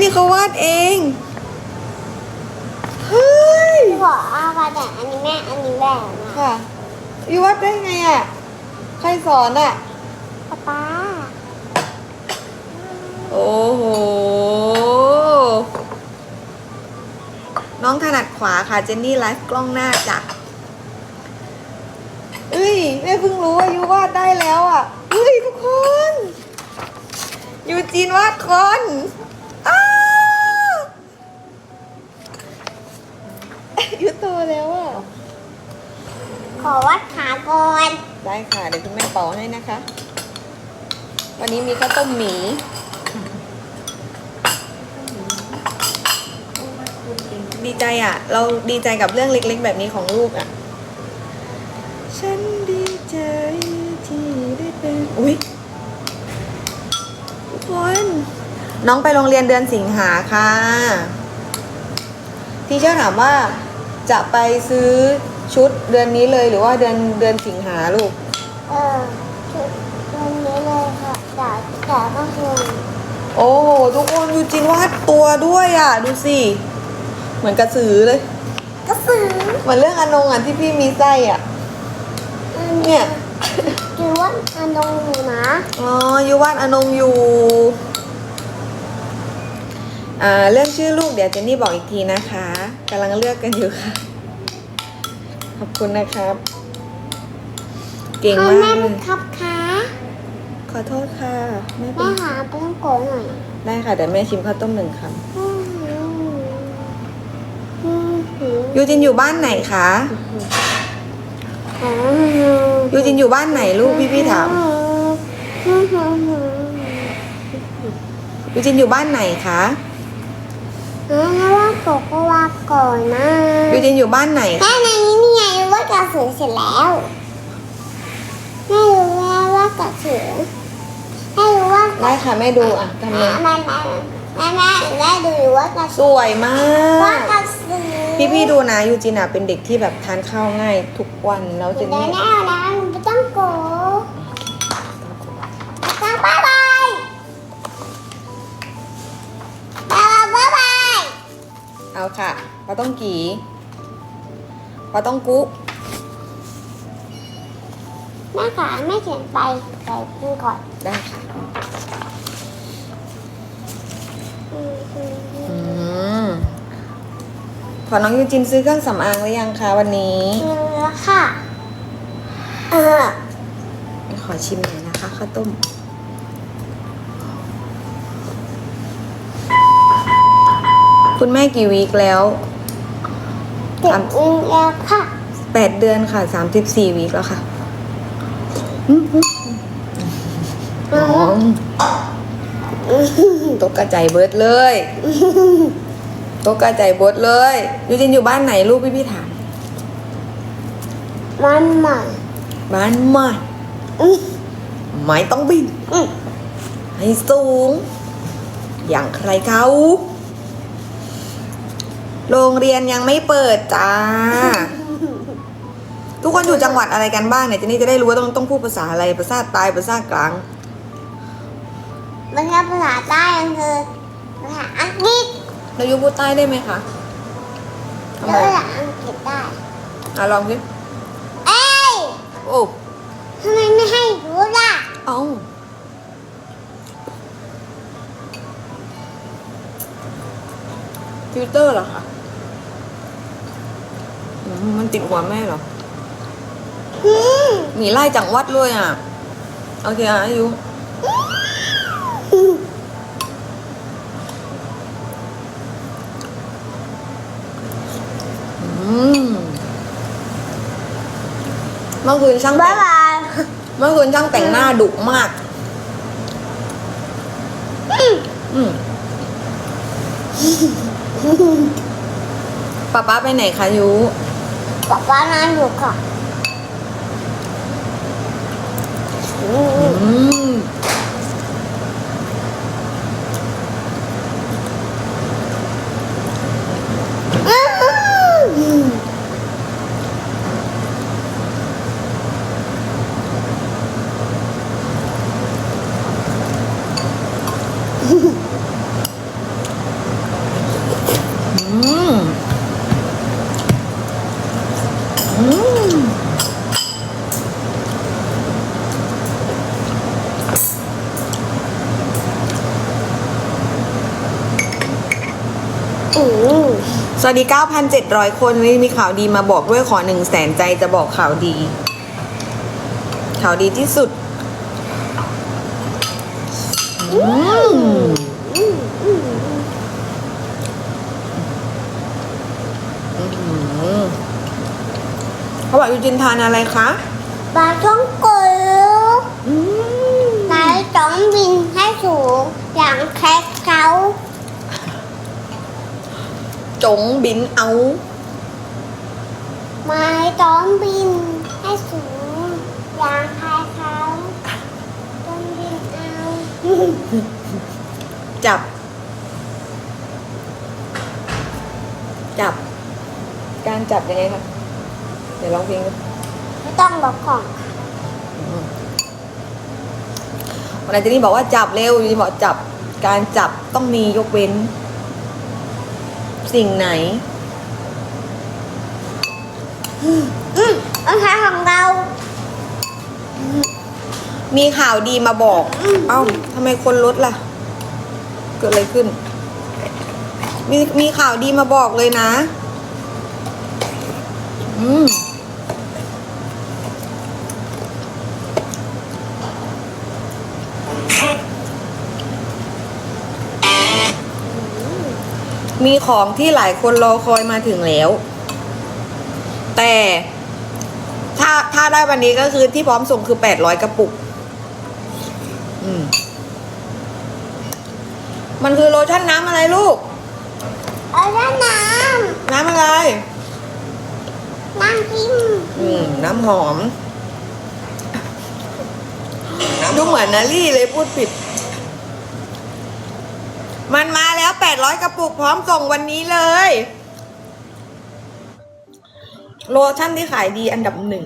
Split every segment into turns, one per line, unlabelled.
นี่เขาวาดเอง เฮ้ย
ขอเอามาแต่อันนี้แม่อันนี้แม่นะ
ค่ะยูวาดได้ไงอะ ใครสอนอะ
ป๊าป๊า
โอ้โห น้องถนัดขวาค่ะ เจนนี่ไลฟ์กล้องหน้าจ้ะเอ้ยแม่เพิ่งรู้ว่ายูวาดได้แล้วอะเฮ้ยทุกคน ยูจีนวาดคน โตแล้วอะ
ขอวัดขาก่อน
ได้ค่ะ เดี๋ยวคุณแม่เป่าให้นะคะ วันนี้มีข้าวต้มหมีดีใจอะ เราดีใจกับเรื่องเล็กๆ แบบนี้ของลูกอะ ฉันดีใจที่ได้เป็น อุ้ยทุกคน น้องไปโรงเรียนเดือนสิงหาค่ะ ทีเชอร์ถามว่า จะไปซื้อชุดเดือนนี้เลยหรือว่าเดือนเดือนสิงหาลูก
เออชุดวันนี้เลยค่ะแต่แต่ก็คือ
โอ้โหทุกคนยูจินวาดตัวด้วยอะ ดูสิ เหมือนกระสือเลย
กระสือ
เหมือนเรื่องอนงอะที่พี่มีไส้อะเนี่ย
คิดว่าอันตรงอยู่นะ
อ๋อยูวาดอนงอยู่อ่า เรื่องชื่อลูกเดี๋ยวเจนนี่บอกอีกทีนะคะกำลังเลือกกันอยู่ค่ะ ขอบคุณนะครับ เก่ง
ให้
มาก
แม่
เล
บั
ย
งคับขา
ขอโทษค่ะไม่เป็
แม่
น
หาไปต้องโกนหน่อย
ได้ค่ะเดี๋ยวแม่ชิมข้าวต้มหนึ่งค
อืมอืมอืมำ
ยูจินอยู่บ้านไหนคะ
อืม
ยูจินอยู่บ้านไหนลูกพี่พี่ๆถาม
อืมอืมอืม
ยูจินอยู่บ้านไหนคะ
อืมแล้วว่าโกก็ว่าก่อนนะ
ยูจินอยู่บ้านไหนคะ
แม่ในนี้นี่ไงรู้ว่ากระสือเสร็จแล้วแม่รู้แล้วว่ากระสือแม่รู้ว่า
ได้ค่ะแม่ดูอะทำ
แม่
เลย
แม่แม่แม่แม่ดูอยู่ว่ากระ
ส
สือ
วยมา
ว่ากก ระสือ
พี่พี่ๆดูนะยูจินอะเป็นเด็กที่แบบทานข้าวง่ายทุกวันแล้วเจ
เดี๋ย
น
ว
นี่
แน่นะไม่ต้องโกต้
เอาค่ะปลาต้องกีปลาต้องกุ
แม่ขาแม่เขียนไปไปกินก่อน
ได้ค่ะ
อืมอืมอืม
อืมขอน้องยูจินซื้อเครื่องสำอางหรือยังคะวันนี้
เนื้อค่ะ เออ
ขอชิมหน่อยนะคะข้าวต้ม คุณแม่กี่วีคแล้ว
เก็บเงินแล้วค่ะ
แปดเดือนค่ะสามสิบสี่วีคแล้วค่ะอืมอืมอ๋อตกกระใจเบิร์ดเลยตกกระใจเบิร์ดเลยยูจินอยู่บ้านไหนลูกพี่พี่ๆถาม
มันใหม่
บ้านใหม่
อืม
ไม่ต้องบิน
อืม
ให้สูง อย่างใครเขา โรงเรียนยังไม่เปิดจ้า ทุกคนอยู่จังหวัดอะไรกันบ้างเนี่ยเจนนี่จะได้รู้ว่าต้องต้องพูดภาษาอะไรภาษาใต้ภาษากลาง
มันก็ภาษาใต้ก็คือภาษาอังกฤษ
เรายูพูดใต้ได้ไหมคะทำ
แล้ว
ไม
ภาษาอังกฤษได้
อะลองสิ
เอ้ย
โอ้
ทำไมไม่ให้รู้ล่ะ
เอาฟิลเตอร์เหรอคะอื มมันติดหัวแม่เหรอ
อืม
หมีไล่จังหวัดเลยอะ โอเคอะอายุอืมเมื่อคืนช่าง
บ๊า
แต่
ย
ง
บาย
เมื่อคืนช่างแต่งหน้าดุมาก อืมป๊าป๊าไปไหนคะยู
ป๊าป๊านอนอยู่ค่ะ
สวัสดี 9,700 คนวันนี้มีข่าวดีมาบอกด้วยขอหนึ่งแสนใจจะบอกข่าวดี ข่าวดีที่สุดเขาบอกยูจินทานอะไรคะ
ปลาท่องโก
อืม
นายต้องบินให้สูงอย่างแคทเขา
จงบินเอา
นายต้องบินให้สูงอย่างแคทเขาต้องบินเอา
จับ จับ การจับยังไงคะเดี๋ยวลองเพลงดู
ไม่ต้องบอกของ
วันนั้นเจนี่บอกว่าจับเร็วยูจินบอกจับ การจับต้องมียกเว้น สิ่งไหน
อืมรองเท้าของเรา
มีข่าวดีมาบอก เอ้าทำไมคนลดล่ะ เกิดอะไรขึ้น มีมีข่าวดีมาบอกเลยนะ อืม มีของที่หลายคนรอคอยมาถึงแล้ว แต่ถ้าถ้าได้วันนี้ก็คือที่พร้อมส่งคือแปดร้อยกระปุก อืม มันคือโลชั่นน้ำอะไรลูก
เอาแล้วน้
น้ำอะไรำ
น้ำจิ้ม
อืม น้ำหอม ดูเหมือนนาลี่เลยพูดผิด มันมาแล้วแปดร้อยกระปุกพร้อมส่งวันนี้เลย โลชั่นที่ขายดีอันดับหนึ่ง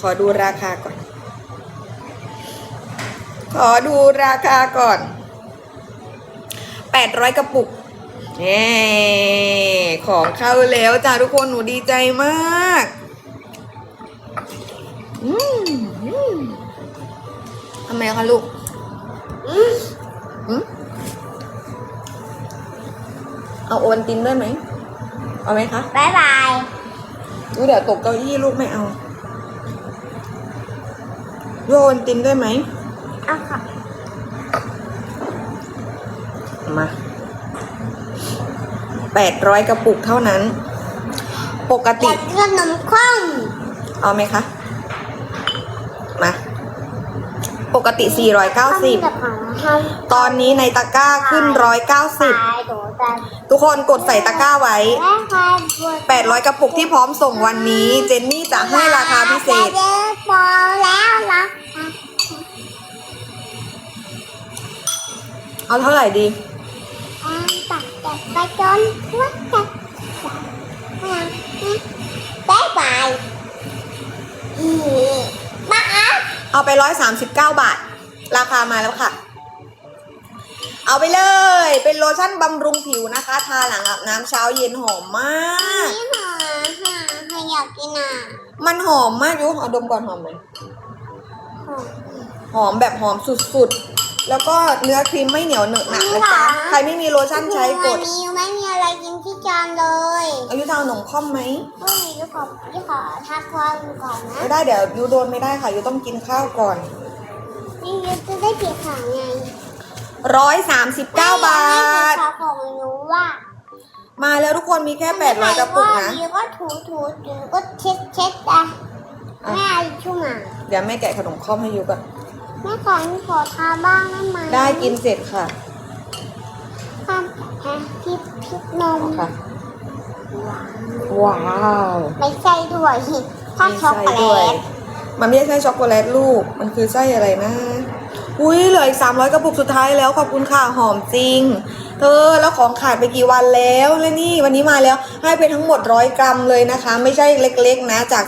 ขอดูราคาก่อน ขอดูราคาก่อนแปดร้อยกระปุกแหมของเข้าแล้วจ้าทุกคนหนูดีใจมากอืมอืมทำไมคะลูก
อืม
อืม เอาโอนตินด้วยไหม เอาไหมคะ
บายบาย
ดูเดี๋ยวตกเก้าอี้ลูกไม่เอาโยนตินด้วยไหม
เอาค่ะ
มาแปดร้อยกระปุกเท่านั้น ปก
อ
ติ
ยากกินขนมข้น
เอาไหมคะ มา ปกติ
ข้าวแบบของเขา
490 ตอนนี้ในตะกร้าขึ้น
ตายโดดแต่
190 ทุกคนกดใส่ตะกร้าไว้
แม่ควายบวช
800 กระปุกที่พร้อมส่งวันนี้ เจนนี่จะให้ราคาพิเศษ
จะได้พอแล้วนะ
เอาเท่าไหร่ดี
ตักแต่ไปจนวัดจัดบายบายบ้า
เอาไป139บาท ราคามาแล้วค่ะ เอาไปเลย เป็นโลชั่นบำรุงผิวนะคะ ทาหลังอาบน้ำเช้าเย็นหอมมาก
นี่หาหาใครอยากกินอะ
มันหอมมากยุเอาดมก่อนหอมไหมหอมแบบหอมสุดๆ แล้วก็เนื้อครีมไม่เหนียวเหนอะหนักนะจ๊ะใครไม่มีโลชั่นใช้กด
วันนี้ไม่มีอะไรกินที่จานเลย
อายุทางหนมค่อมไหม
เฮ้ยยูขอยูขอทักทายก่อนนะ
ไม่ได้เดี๋ยวยูโดนไม่ได้ค่ะยูต้องกินข้าวก่อน
นี่ยูจะได้เปลี่ยนขาไง
ร้อยสามสิบเก้าบาท
ขาของหนูว่า
มาแล้วทุกคนมีแค่แปดร้อยกระปุกนะ
ยูก็ถูถูยูก็เช็ดเช็ดอะแม่ชุ่มอะ
เดี๋ยวแม่แกะขนมค่อมให้ยูก่อน
แม่ขอขอทาบ้างได้ไหม
ได้กินเสร็จค่ะ
ข้ามแพ้พริบพริบนม
ค่ะ ว้าว
ไม่ใช่ด้วยถ้าช็อกโก
มีไส้
แล
ด้วย
ต
มันไม่ใช่ไส้ช็อกโกแลตลูก มันคือไส้อะไรนะ อุ้ยเหลืออีกสามร้อยกระปุกสุดท้ายแล้วขอบคุณค่ะหอมจริง เธอแล้วของขาดไปกี่วันแล้วแล้วนี่วันนี้มาแล้วให้ไปทั้งหมดร้อยกรัมเลยนะคะ ไม่ใช่เล็กๆนะจาก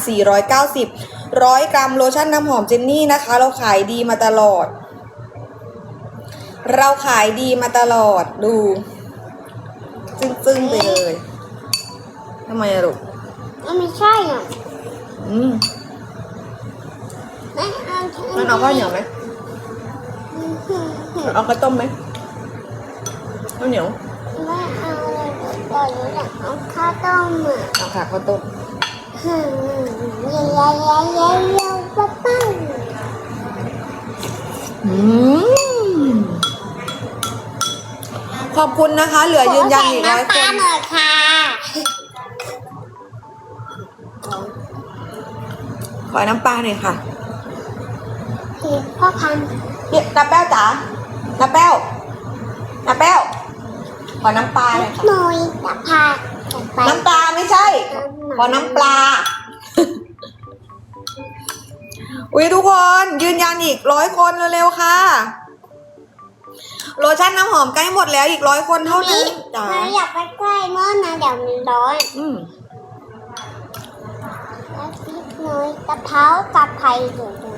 490 ร้อยกรัมโลชั่นน้ำหอมเจนนี่นะคะ เราขายดีมาตลอด เราขายดีมาตลอดดูซึ้งๆไปเลยทำไมอะลูก
มันไม่ใช่อะ
อืม
แม่เอาที่
มันเอาข้าวเหนียวไหม
อืมอืมอืม
เอาข้าวต้มไหมข้าวเหนียว
แม่เอาก็รู้จักเอาข้าวต้มอะ
เอาค่ะข้าวต้ม
ฮึ่มเย้เย้เย้เย้เย้ป้าป้า
อืมขอบคุณนะคะ เหลือยืนยันอีกร้อย
ข
ค
ใส่
น
น้ำปลาหน่อยค่ะ
ขอน้ำปลาหน่อยค่ะ
คือพ่อพันธุ์
เดี๋ยวน้าแป้วจ๋าน้าแป้วน้าแป้ว ขอน้ำปลาหน่อยค่ะ
หน่อยจะพาจะไป
น้ำปลาไม่ใช่ ขอน้ำปลา อุ้ยทุกคนยืนยันอีกร้อยคนเร็วๆค่ะ โลชั่นน้ำหอมใกล้หมดแล้วอีกร้อยคนเท่านั้นจ๋า
หนูอยากไปใกล้เมื่อนะเดี๋ยวมันร้อน
อืม
แล้วพริกหน่อยกะเพราตะไคร้เดี๋ยวดู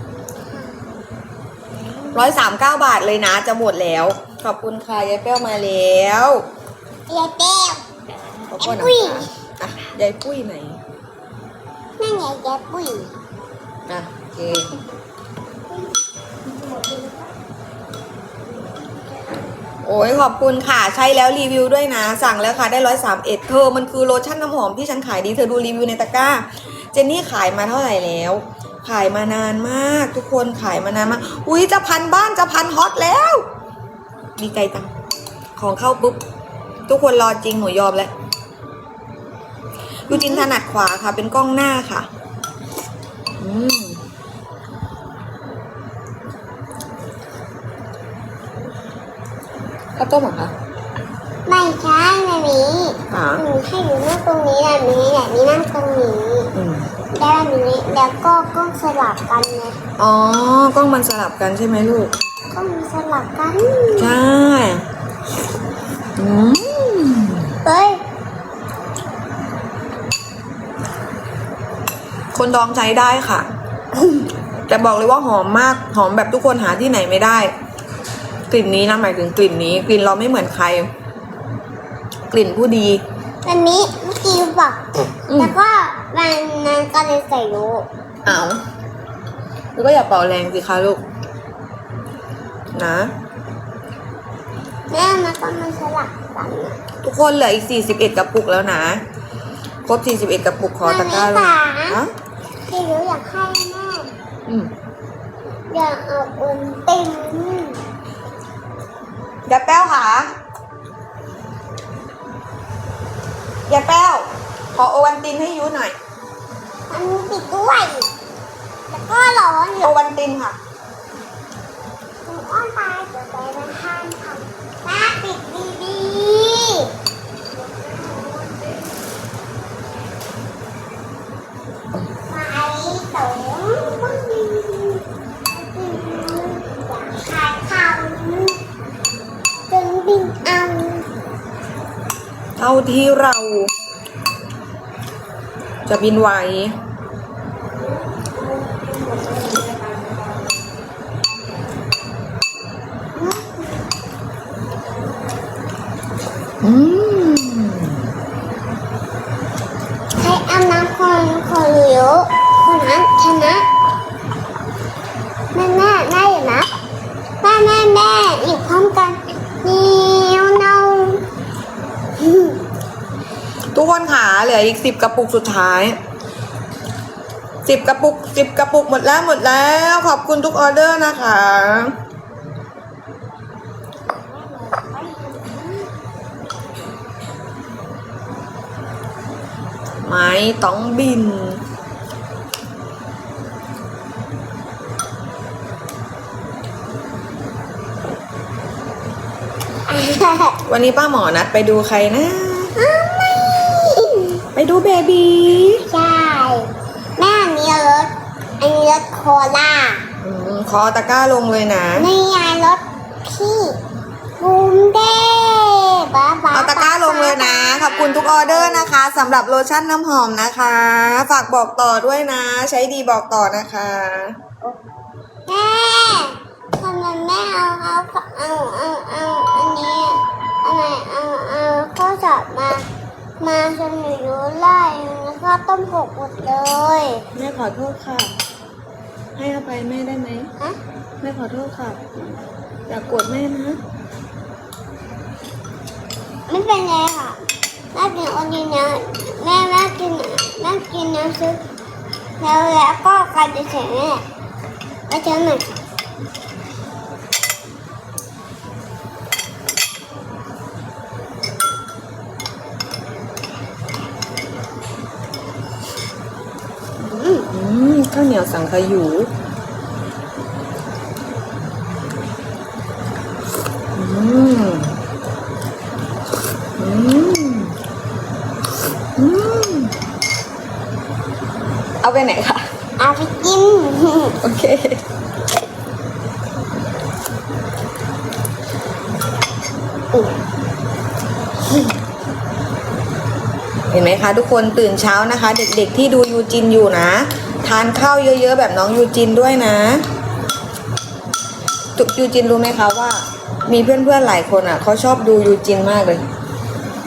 ร้อยสามเก้าบาทเลยนะ จะหมดแล้ว ขอบคุณค่ะยายแป้วมาแล้ว
ยายแป้ว
ขอบคุณ
ยายปุ้ย
อะ ยายปุ้ยไหน
นั่นไงยายปุ้ย
อะโอเคโอ้ยขอบคุณค่ะใช้แล้วรีวิวด้วยนะ สั่งแล้วค่ะได้ร้อยสามเอ็ดเธอมันคือโลชั่นน้ำหอมที่ฉันขายดีเธอดูรีวิวในตะกร้า เจนนี่ขายมาเท่าไหร่แล้ว ขายมานานมากทุกคนขายมานานมากอุ้ยจะพันบ้านจะพันฮอตแล้วดีใจจังของเข้าปุ๊บทุกคนรอจริงหนูยอมแล้ว ยูจินถนัดขวาค่ะ เป็นกล้องหน้าค่ะ อืมข้าวต้มเหรอคะ
ไม่ใช่แบบนี้
อ๋อ
หนูให้หนูนั่งตรงนี้แบบนี้แบบนี้นั่งตรงนี้
อืม
แล้วแบบนี้แล้วก็ก้องสลับกันไง
อ๋อกล้องมันสลับกันใช่ไหมลูก
ก้องสลับกัน
ใช่อืม
เฮ้ย
คนดองใช้ได้ค่ะ แต่บอกเลยว่าหอมมาก หอมแบบทุกคนหาที่ไหนไม่ได้ กลิ่นนี้นะหมายถึงกลิ่นนี้ กลิ่นเราไม่เหมือนใคร กลิ่นผู้ดี
แบบนี้เมื่อกี้บอก
อืม
แล้วก็มันนั้นก็เลยใส่โล
เอาแล้วก็อย่าเป่าแรงสิคะลูก นะ
แม่มันก็มันสลับกันนะ
ทุกคนเหลืออีก 41 กระปุกแล้วนะ ครบ 41 กระปุกขอตะกร้าลงฮะ
พี่รู้อยากให้แม่
อืม
อยากเอาอุ่นเต็ม
ยายแป้วค่ะยายแป้ว ขอโอวันตินให้ยูหน่อย
มันปิดด้วย แล้วก็ร้อนอ
โอยู่วันตินค่ะ
หนูอ้อนตายเดี๋ยวไปมาทานค่ะแม่ปิด เท่า
ที่เราจะบินไหว
คน
ขาเหลืออีกสิบกระปุกสุดท้ายสิบกระปุกสิบกระปุกหมดแล้วหมดแล้ว ขอบคุณทุกออเดอร์นะคะ ไม่ต้องบินวันนี้ป้าหมอนัดไปดูใครนะ ไปดูเบบี
ใช่แม่อันนี้รถอันนี้รถโคล่า
อืมขอตะกร้าลงเลยนะ
นี่ไงรถพี่บูมเด้บ้าบ้า
เอาตะกร้าลงเลยนะ ขอบคุณทุกออเดอร์นะคะสำหรับโลชั่นน้ำหอมนะคะ ฝากบอกต่อด้วยนะ ใช้ดีบอกต่อนะคะ
แม่ทำไมแม่เอาเอาเอาเอาเอาอันนี้อะไรเอาเอาข้าวสับมา มาจนหนูรู้ไล่แล้วก็ต้มหกหมดเลย
แม่ขอโทษค่ะ ให้อภัยแม่ได้ไหม
ฮะ
แม่ขอโทษค่ะ อย่ากโกรธแม่นะ
ไม่เป็นไรค่ะแแม่กินโอดีนะแม่แม่กินแม่กินน้ำซุปแล้วแล้วก็การจะเสร็จแม่ไปเจอหน่อย
อืมข้าวเหนี ยวสังขยูอืมอืมอืมเอาไปไหนคะ
เอาไปกิน
โอเค เห็นไหมคะ ทุกคนตื่นเช้านะคะ เด็กๆที่ดูยูจินอยู่นะ ทานข้าวเยอะๆ แบบน้องยูจินด้วยนะจุกยูจินรู้ไหมคะว่า มีเพื่อนๆหลายคนอะเขาชอบดูยูจินมากเลย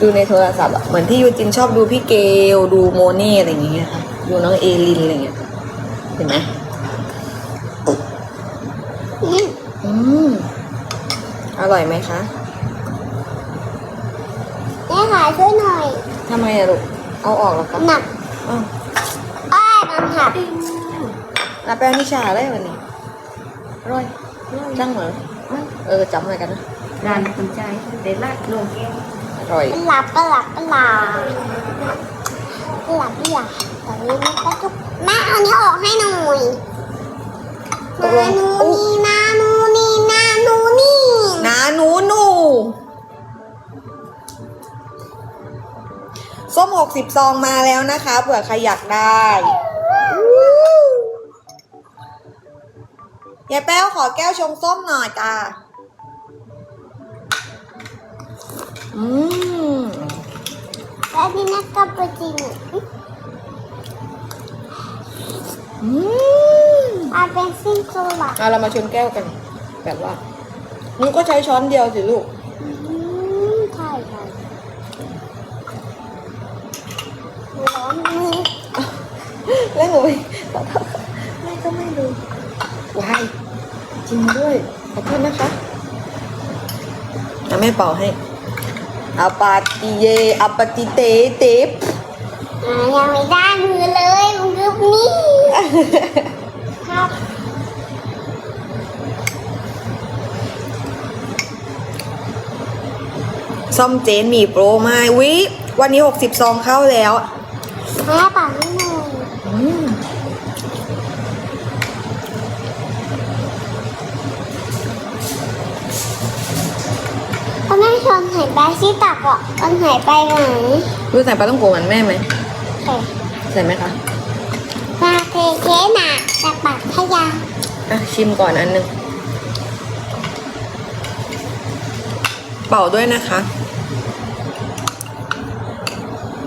ดูในโทรศัพท์อะเหมือนที่ยูจินชอบดูพี่เกลดูโมเน่อะไรอย่างเงี้ยค่ะดูน้องเอลินอะไรอย่างเงี้ยเห็นไหม
อืม
อืมอร่อยไหมคะ
แม่ขายช่วยหน่อย
ทำไมอะลูกเอาออกเหรอคะ
หนัก
อ้าว
อ้ายมันหัก
นาแปลนิชาได้วันนี้อร่อยจังเหรอเออจำอะไรกันนะ
đàn con trai để lát luôn
อร่อย
เป็นหลับเป็นหลับเป็นหลับเป็นหลับเป็นหลับตอนนี้แม่ก็จุกแม่เอาอันนี้ออกให้หน่อย
ตกล
นางนู
อุ๊ย
นี่นานูนี่นานูนี่
นาหนูหนูส้มหกสิบซองมาแล้วนะคะเผื่อใครอยากได้ ยายแป้วขอแก้วชงส้มหน่อยจ้าอืม
แล้วนี่แม่ก็ไปกิน
อืม
เอาเป็นซิ่งโซล่ะ
เอาเรามาชนแก้วกัน แบบว่ามึงก็ใช้ช้อนเดียวสิลูก
อืมใช่ใช่ร้อนมือ
แล้วหนูไปขอโทษค่ะแม่ก็ไม่รู้วายจ ริงด้วย ขอโทษนะคะเอาแม่เป่าให้อาปาติเยอาปาติเตเตป
อ่ายังไม่ได้มือเลยมันคือนี่ครับ
ซ่อมเจนมีโปรมาวิวันนี้60ซองเข้าแล้ว
แม่เป่าให้หน่ ก็แม่ชวนหายไปที่ตักอะมันหายไปไหน
รู้ใส่ปลาต้องโกเหมือนแม่ไหม
เอ๊ะ
ใส่ไหมคะ
มาเทเทน่ะจากปากพยา
อะชิมก่อนอันหนึงเป่าด้วยนะคะ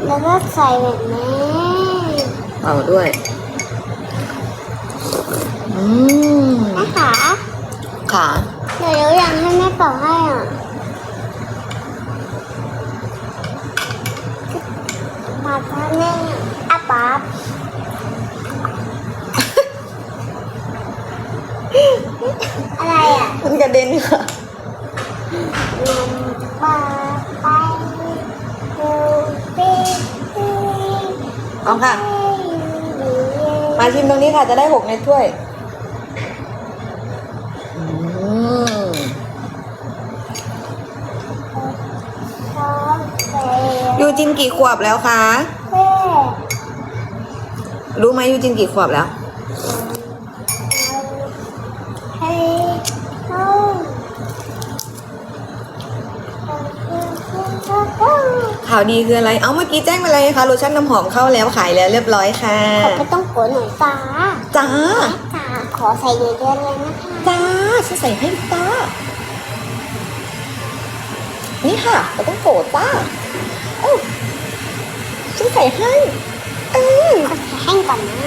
แล้วก็ใส่แบบนี้
เป่าด้วย อืม
นะคะ
ขา
เดี๋ยวยังให้แม่เป่าให้อะ
ค่ะ จะได้หกในถ้วย อืม
ช้อนเศษ
ยูจินกี่ขวบแล้วคะ
เศษ
รู้ไหมยูจินกี่ขวบแล้ว
ข่า
วดีคืออะไร เอาเมื่อกี้แจ้งไปเลยคะโลชั่นน้ำหอมเข้าแล้วขายแล้วเรียบร้อยค่ะ
ขอไม่ต้องกดหน่อยจ้า
จ้า
จ้าขอใส่เยอะๆเลยนะคะ
จ้าฉันใส่ให้จ้านี่ค่ะเราต้องโกรธจ้าเอ้าฉันใส่ให้เออ
ขอใส่แห้งก่อนนะ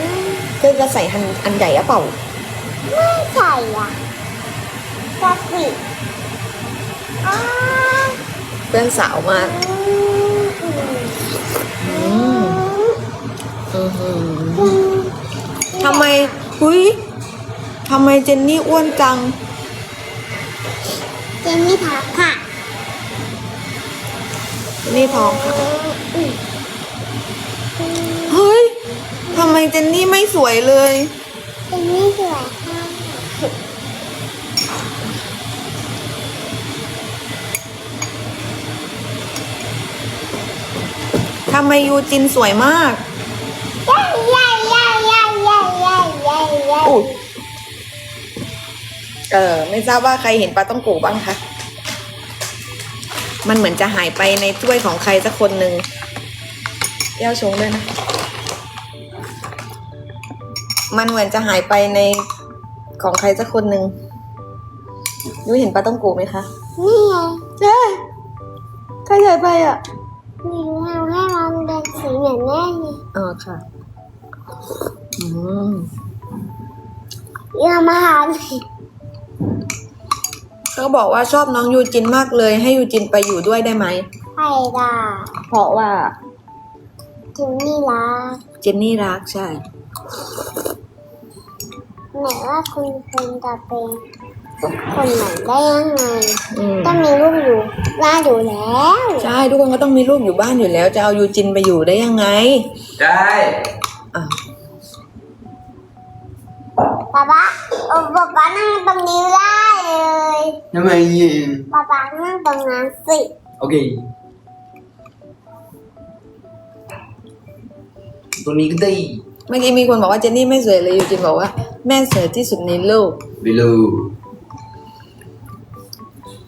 เธอจะใส่อันอันใหญ่อะเปล่า
ไม่ใส่อะจะสิอ้า
เพื่อนสาวมาก
อืม
อือหือ
อืม
ทำไมหุยทำไมเจนนี่อ้วนจัง
เจนนี่พักค่ะ
เจนนี่นี่ทองค่ะ เฮ้ย ทำไมเจนนี่ไม่สวยเลย
เป็นนี่สวย
ทำไมยูจินสวยมากอ้เออไม่ทราบว่าใครเห็นปลาต้องกูบ้างคะ มันเหมือนจะหายไปในถ้วยของใครสักคนหนึ่งเย้าชงด้วยนะ มันเหมือนจะหายไปในของใครสักคนหนึ่งยูเห็นปลาต้องกูไหมคะ
นี่ไง
เจ๊ใครหายไปอะ
ไม่รู้ สีเหมือนแม่นี่
อ๋อค่ะ อืม
อย่ามาหาเลย
เขาบอกว่าชอบน้องยูจินมากเลย ให้ยูจินไปอยู่ด้วยได้ไหม
ไข่ดา
เพราะว่า
ถึงนี่ละ
เจนนี่รักใช่
ไหนว่าคุณคุณจะเป็นทุก คนเหมือนได้ยังไง
อืม
ต้องมีลูกอยู่บ้านอยู่แล้ว
ใช่ทุกคนก็ต้องมีลูกอยู่บ้านอยู่แล้ว จะเอายูจินไปอยู่ได้ยังไง
ได้
อะ
ป๊าป๊าเออป๊าป๊านั่งตรงนี้ได้เลย
ทำไมยิง
ป๊าป๊านั่งตรงนั้นสิ
โอเคตัวนี้ก็ได้
เมื่อกี้มีคนบอกว่าเจนนี่ไม่สวยเลยยูจินบอกว่า แม่สวยที่สุดในโลก
บิลู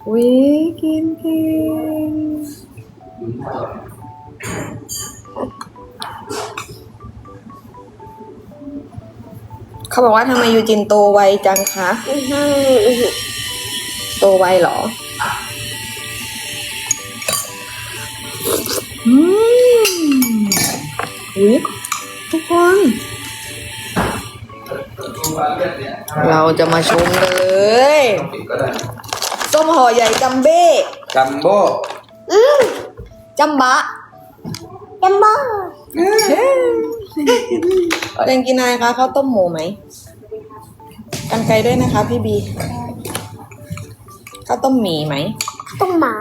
วิกินกินเขาบอกว่าทำไมยูจินโตไวจังคะ โตไวเหรอ อืมอุ๊ยทุกคน เราจะมาชมกันเลย ส้มห่อใหญ่จัมเบ้
จัมโบ้
จัมบะ
จัมโบ้
เรนกินอะไรคะข้าวต้มหมูไหมกันไกลด้วยนะคะ พี่บีข้าวต้มหมี่ไหม
ตุ้มหมา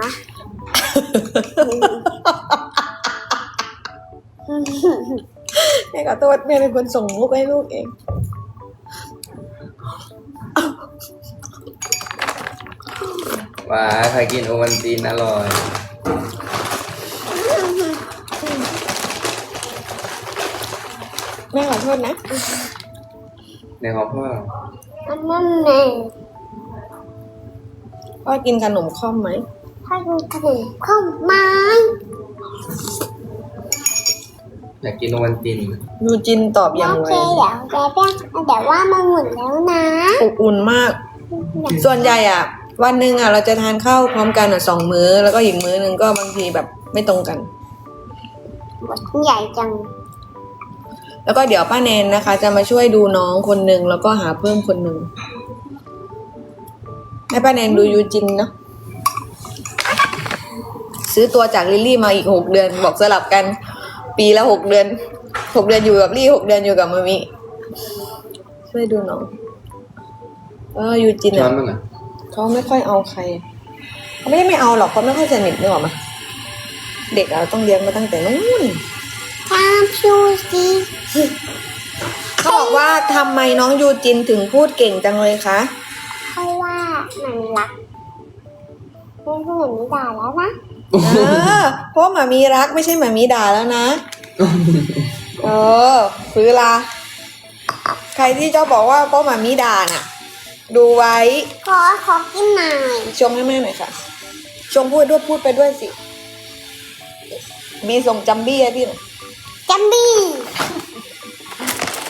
แม่ขอโทษแม่เป็นคนส่งมุกให้ลูกเอง
ว้าใครกินโอวันตินอร่อย
แม่ขอโทษนะ
ในของพ่อ
อันนั้นแม่
พ่อกินขนมข้อมไหม
ถ้าดูขนมข้าวไม้
อยากกินโอวันติน
ยูจินตอบอย่าง
โอ
ไร
เคเดี๋ยวแกแป้งแต่ว่ามันหมดแล้วนะ
อบอุ่นมาก ส่วนใหญ่อะ วันหนึ่งอะเราจะทานข้าวพร้อมกันอะสองมื้อ แล้วก็อีกมื้อหนึ่งก็บางทีแบบไม่ตรงกัน
ใหญ่จัง
แล้วก็เดี๋ยวป้าแนนนะคะ จะมาช่วยดูน้องคนหนึ่งแล้วก็หาเพิ่มคนหนึ่งให้ป้าแนนดูยูจินเนาะซื้อตัวจากลิลลี่มาอีกหกเดือน บอกสลับกัน ปีละหกเดือนหกเดือนอยู่กับลี่หกเดือนอยู่กับมามิช่วยดูน้องเออยูจิน
ช้อ
อะ
นมั้งอะ
เขาไม่ค่อยเอาใครเขาไม่ได้ไม่เอาหรอกเขาไม่ค่อยสนิทนึกออกไหมเด็กเราต้องเลี้ยงมาตั้งแต่นู้น
ทำชูสิ
เขาบอกว่าทำไมน้องยูจินถึงพูดเก่งจังเลยคะ
เพราะว่ามันรักไม่พูดแบบนี้ด่าแล้วนะ
เออเพราะหมามีรักไม่ใช่หมามีด่าแล้วนะเออคือละใครที่เจ้าบอกว่าเพราะหมามีด่าน่ะ ดูไว้
ขอขอกินหน่อย
ชงให้แม่หน่อยค่ะ ชงพูดด้วยพูดไปด้วยสิ มีส่งจัมบี้ให้พี่หน่อย
จัมบี้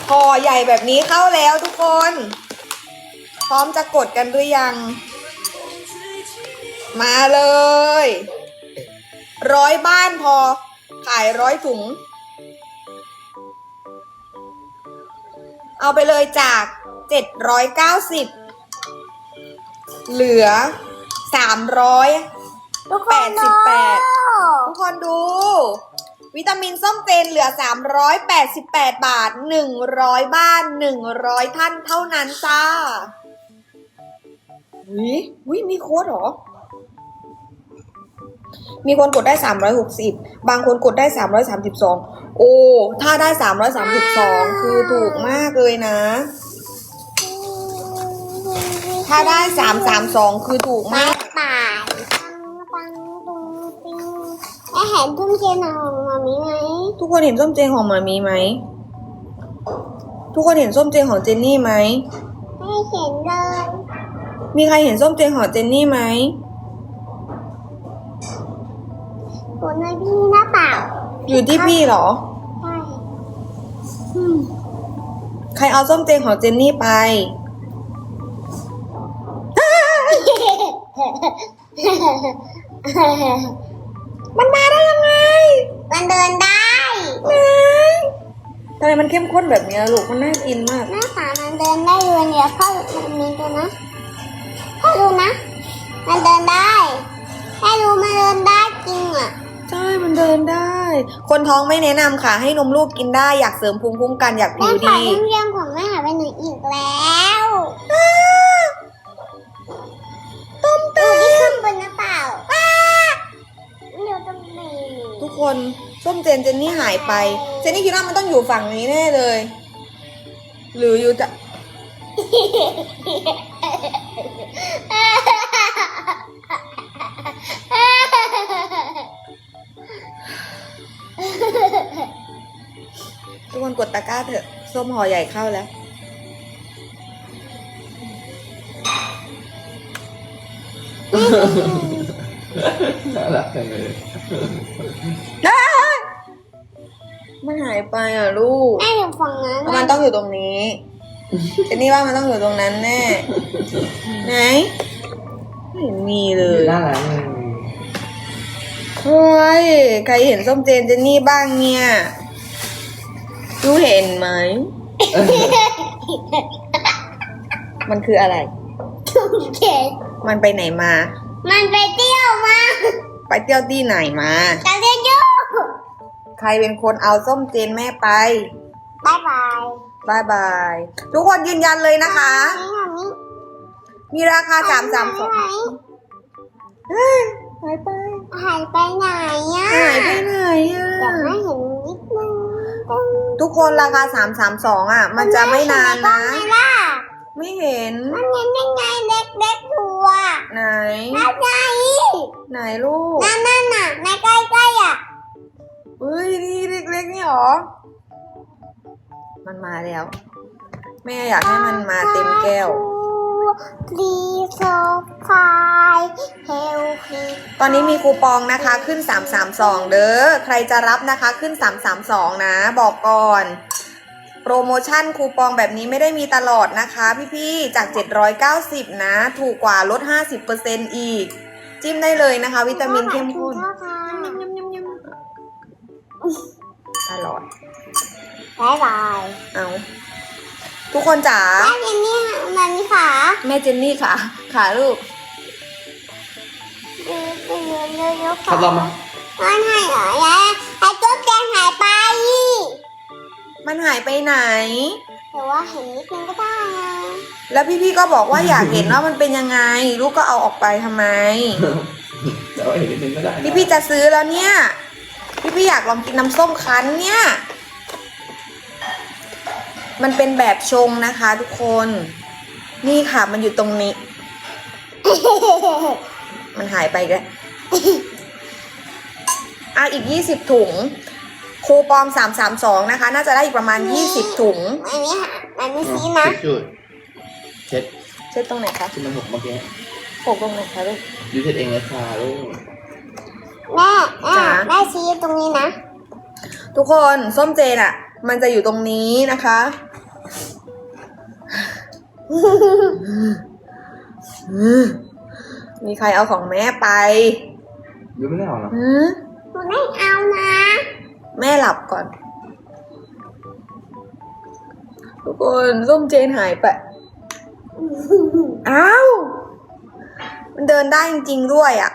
ห่อใหญ่แบบนี้เข้าแล้วทุกคน พร้อมจะกดกันหรือยัง มาเลย ร้อยบ้านพอ ขายร้อยถุง เอาไปเลยจากเจ็ดร้อย เก้าสิบเหลือสามร้อย
ทุกค
แป
น
ดสิบแปด
ดู
ทุกคนดู วิตามินส้มเจนเหลือ 388 บาท 100 บ้าน 100 ท่านเท่านั้นจ้าวิวิมีโค้ดเหรอ มีคนกดได้ 360 บางคนกดได้ 332 โอ้ ถ้าได้ 332 คือถูกมากเลยนะ ถ้าได้332คือถูกมาก
ป่ายปังปังตุงปิงแล้วเห็นทุ่มเทียนของมามีไหม
ทุกคนเห็นส้มเจงของหมามีไหม ทุกคนเห็นส้มเจงของเจนนี่ไหม
ไม่เห็นเลย
มีใครเห็นส้มเจงของเจนนี่ไหม
หัวในพี่หน้าเปล่า
อยู่ที่พี่เหรอ
ใช่
ใครเอาส้มเจงของเจนนี่ไป มันมาได้ยังไง
มันเดินได้
ไหนทำไมมันเข้มข้นแบบเนี้ยลูก มันน่ากินมาก
หน้าขามันเดินได้อยู่เดียวพ่อมันมีตัวนะพ่อดูนะ มันเดินได้แค่ดูมันเดินได้จริงอะ
ใช่ มันเดินได้ คนท้องไม่แนะนำค่ะ ให้นมลูกกินได้ อยากเสริมภูมิคุ้มกัน อยากผิ
แม่
ว
ขา
ดี
เรื่องของแม่หายไปไหนอีกแล้ว บนหน้าเปล่าว้าเดี๋ยวต้องมี
ทุกคนส้มเจนเจนนี่หายไป เจนนี่คิดว่ามันต้องอยู่ฝั่งนี้แน่เลย หรืออยู่จะทุกคนกดตะกร้าเถอะ ส้มห่อใหญ่เข้าแล้ว
น่ารักจังเลย
มันหายไปอะลูก
แม่อยู่ฝั่งนั้น
มันต้องอยู่ตรงนี้เจนนี่ว่ามันต้องอยู่ตรงนั้นแน่ ไหนไม่เห็นมีเลย
น่ารักเลย
โอ้ย ใครเห็นส้มเจนเจนนี่บ้างเนี่ยดูเห็นไหม มันคืออะไร
ทุ่มเข็ด
มันไปไหนมา
มันไปเที่ยวมา
ไปเที่ยวที่ไหนมา
จะเรียนอยู
ใครเป็นคนเอาส้มเจนแม่ไป
บายบาย
บายบาย ทุกคนยืนยันเลยนะคะ
นี่ค่ะนี่
มีราคาสามสามสองเฮ้ยหายไป
หายไปไหนอะ
หายไปไหนอะ
อยากให้เห็นนิดนึง
ทุกคนราคาสามสามสองอะ มันจะไม่นานนะ
มั ไม่เห็ใกล้องไหมล่ะ
ไม่เห็น
มันเห็นยังไงเล็กๆอยู่อะ
ไหน
นั่นไง
ไหนลูก
นั่นนั่นน่ะในใกล้ๆอะ
เฮ้ยนี่เล็กๆนี่หรอ มันมาแล้ว แม่อยากให้มันมาเต็มแก้ว
ดีโซฟายเฮลพี
ตอนนี้มีคูปองนะคะขึ้น 332 เด้อ ใครจะรับนะคะขึ้น 332 นะ บอกก่อนโป รโมชั่นคูปองแบบนี้ไม่ได้มีตลอดนะคะ พี่ๆ จาก 790 นะ ถูกกว่าลด 50%อีก จิ้มได้เลยนะคะ วิตามินเข้มข้นอร่อย
บายบาย
เอาทุกคนจ๋า
แม่เจนนี่มันนี่ค่ะ
แม่เจนนี่ค่ะ ค่ะลูก
เยอะเยอะเยอะเยอะ
ครับเรามา
มันหายเหรอยายไอ้ตุ๊กแกหายไป
มันหายไปไหน
แต่ว่าเห็นนิดนึงก็ได้นะ
แล้วพี่ๆก็บอกว่าอยากเห็นว่ามันเป็นยังไง ลูกก็เอาออกไปทำไม
เดี๋ยวเห็นนิดนึงก็ได้นะ
พี่ๆจะซื้อแล้วเนี่ยพี่ๆอยากลองกินน้ำส้มคั้นเนี่ย มันเป็นแบบชงนะคะทุกคน นี่ค่ะมันอยู่ตรงนี้ มันหายไปอีกแล้วเอาอีกยี่สิบถุง คูปองสามสามสองนะคะ น่าจะได้อีกประมาณยี่สิบถุง
อันนี้ค่ะอันนี้ซีนะ
จุดเช็ด
เช็ดตรงไหนคะ
เช็ดน้ำหกเมื่อกี้
โขกตรงไหนคะลูก
ยูเช็ดเองเลยค่ะลูก
แม่แม่
จ๋า
แม่ซีตรงนี้นะ
ทุกคนส้มเจนอะ่ะ มันจะอยู่ตรงนี้นะคะ มีใครเอาของแม่ไป
ยูไม่ได้หรอ
หือ
หนูไม่เอานะ
แม่หลับก่อน ทุกคนส้มเจนหายไป อ้าว มันเดินได้จริงๆด้วยอะ่ะ